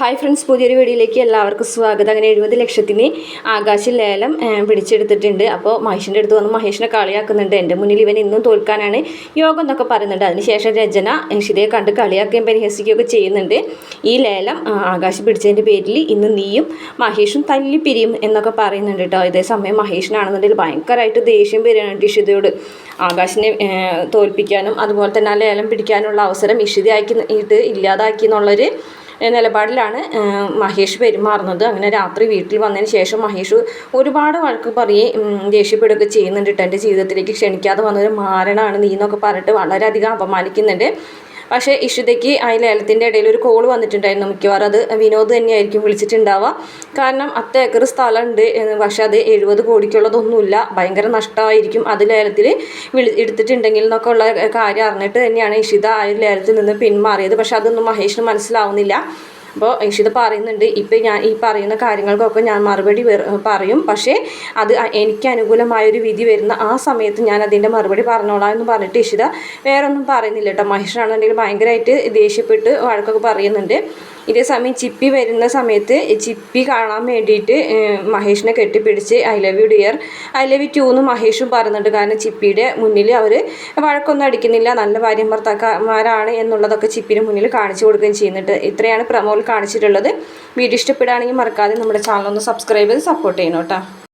Hi friends പുതിയൊരു വീഡിയോയിലേക്ക് എല്ലാവർക്കും സ്വാഗതം. അങ്ങനെ എഴുപത് ലക്ഷത്തിന് ആകാശ് ലേലം പിടിച്ചെടുത്തിട്ടുണ്ട് അപ്പോൾ മഹേഷിന്റെ അടുത്ത് വന്ന് മഹേഷിനെ കളിയാക്കുന്നുണ്ട്. എന്റെ മുന്നിൽ ഇവൻ ഇന്നും തോൽക്കാനാണ് യോഗം എന്നൊക്കെ പറയുന്നുണ്ട്. അതിനുശേഷം രചന ഇതേ കണ്ട് കളിയാക്കുകയും പരിഹസിക്കുകയൊക്കെ ചെയ്യുന്നുണ്ട്. ഈ ലേലം ആകാശ് പിടിച്ചതിന്റെ പേരിൽ ഇന്ന് നീയും മഹേഷും തല്ലി പിരിയും എന്നൊക്കെ പറയുന്നുണ്ട് കേട്ടോ ഇതേ സമയം മഹേഷിനാണെന്നുണ്ടെങ്കിൽ ഭയങ്കരമായിട്ട് ദേഷ്യം വരികയാണ് ഇഷിതയോട്. ആകാശിനെ തോൽപ്പിക്കാനും അതുപോലെ തന്നെ ആ ലേലം പിടിക്കാനുള്ള അവസരം ഇഷിതയാക്കി ഇത് ഇല്ലാതാക്കി എന്നുള്ളൊരു നിലപാടിലാണ് മഹേഷ് പെരുമാറുന്നത്. അങ്ങനെ രാത്രി വീട്ടിൽ വന്നതിന് ശേഷം മഹേഷ് ഒരുപാട് വഴക്ക് പറയുകയും ഉം, ദേഷ്യപ്പെടുകയൊക്കെ ചെയ്യുന്നുണ്ട്. കേട്ടോ എന്റെ ജീവിതത്തിലേക്ക് ക്ഷണിക്കാതെ വന്നൊരു മാരണമാണ് നീ എന്നൊക്കെ പറഞ്ഞിട്ട് വളരെയധികം അപമാനിക്കുന്നുണ്ട്. പക്ഷേ ഇഷിതയ്ക്ക് ആ ലേലത്തിന്റെ ഇടയിൽ ഒരു കോൾ വന്നിട്ടുണ്ടായിരുന്നു മിക്കവാറും. അത് വിനോദ് തന്നെയായിരിക്കും വിളിച്ചിട്ടുണ്ടാവുക. കാരണം അത്ത ഏക്കർ സ്ഥലമുണ്ട് പക്ഷേ അത് എഴുപത് കോടിക്കുള്ളതൊന്നുമില്ല. ഭയങ്കര നഷ്ടമായിരിക്കും അത് ലേലത്തിൽ വിളി എടുത്തിട്ടുണ്ടെങ്കിൽ എന്നൊക്കെ ഉള്ള കാര്യം അറിഞ്ഞിട്ട് തന്നെയാണ് ഇഷിത ആ ഒരു ലേലത്തിൽ നിന്ന് പിന്മാറിയത്. പക്ഷെ അതൊന്നും മഹേഷിന് മനസ്സിലാവുന്നില്ല. അപ്പോൾ ഇഷിത് പറയുന്നുണ്ട്. ഇപ്പം ഞാൻ ഈ പറയുന്ന കാര്യങ്ങൾക്കൊക്കെ ഞാൻ മറുപടി പറയും. പക്ഷേ അത് എനിക്ക് അനുകൂലമായൊരു വിധി വരുന്ന ആ സമയത്ത് ഞാൻ അതിന്റെ മറുപടി പറഞ്ഞോളാം എന്ന് പറഞ്ഞിട്ട് ഇഷിത വേറെ ഒന്നും പറയുന്നില്ല കേട്ടോ മഹേഷാണെന്നുണ്ടെങ്കിൽ ഭയങ്കരമായിട്ട് ദേഷ്യപ്പെട്ട് വഴക്കൊക്കെ പറയുന്നുണ്ട്. ഇതേ സമയം ചിപ്പി വരുന്ന സമയത്ത് ചിപ്പി കാണാൻ വേണ്ടിയിട്ട് മഹേഷിനെ കെട്ടിപ്പിടിച്ച് I love you dear I love you too എന്ന് മഹേഷും പറയുന്നുണ്ട്. കാരണം ചിപ്പിയുടെ മുന്നിൽ അവർ വഴക്കൊന്നും അടിക്കുന്നില്ല. നല്ല ഭാര്യ ഭർത്താക്കന്മാരാണ് എന്നുള്ളതൊക്കെ ചിപ്പിന് മുന്നിൽ കാണിച്ചു കൊടുക്കുകയും ചെയ്യുന്നുണ്ട്. ഇത്രയാണ് പ്രമോൾ കാണിച്ചിട്ടുള്ളത്. വീഡിയോ ഇഷ്ടപ്പെടുകയാണെങ്കിൽ മറക്കാതെ നമ്മുടെ ചാനൽ ഒന്ന് സബ്സ്ക്രൈബ് ചെയ്ത് സപ്പോർട്ട് ചെയ്യണം കേട്ടോ.